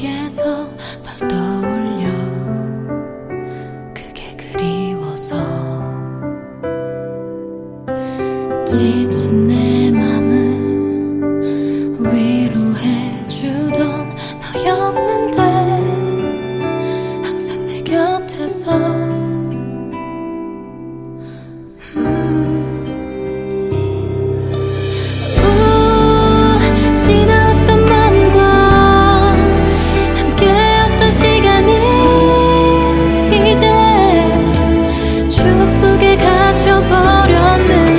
속에서 널 떠올려. 그게 그리워서. 지친 내 맘을 위로해주던 너였는데. 잊어버렸네.